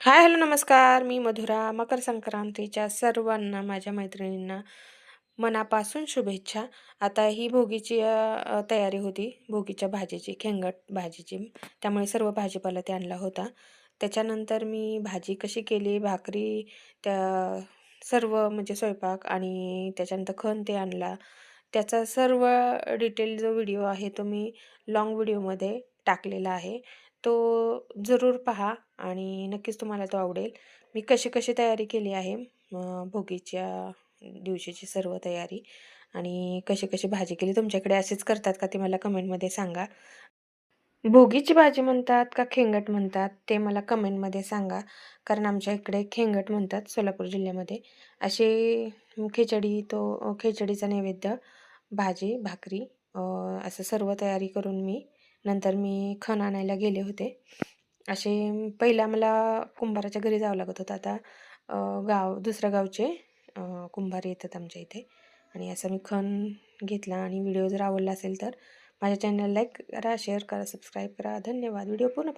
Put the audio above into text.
Hi hello नमस्कार. मी मधुरा. मकर संक्रांतीच्या सर्वांना माझ्या मैत्रिणींना मनापासून शुभेच्छा. आता ही भोगीची तयारी होती. भोगीच्या भाजीची खेंगट भाजीची. त्यामुळे सर्व भाजीपाला ते आणला होता. त्याच्यानंतर मी भाजी कशी केली? भाकरी त्या सर्व म्हणजे स्वयंपाक आणि त्याच्यानंतर खण ते आणला. त्याचा सर्व डिटेल जो व्हिडिओ आहे तो मी लाँग व्हिडिओमध्ये टाकलेला आहे. तो जरूर पहा आणि नक्कीच तुम्हाला तो आवडेल. मी कशी कशी तयारी केली आहे? भोगीच्या दिवशीची सर्व तयारी आणि कशी कशी भाजी केली? तुमच्याकडे असेच करतात का ते मला कमेंटमध्ये सांगा. भोगीची भाजी म्हणतात का खेंगट म्हणतात ते मला कमेंटमध्ये सांगा. कारण आमच्या इकडे खेंगट म्हणतात सोलापूर जिल्ह्यामध्ये. असे खिचडी तो खिचडीचा नैवेद्य भाजी भाकरी असं सर्व तयारी करून मी नंतर मी खण आणायला गेले होते. असे पहिला मला कुंभाराच्या घरी जावं लागत होतं. आता गाव दुसऱ्या गावचे कुंभार येतात आमच्या इथे. आणि असं मी खण घेतला आणि व्हिडिओ जर आवडला असेल तर माझ्या चॅनलला लाईक करा शेअर करा सबस्क्राईब करा. धन्यवाद. व्हिडिओ पूर्ण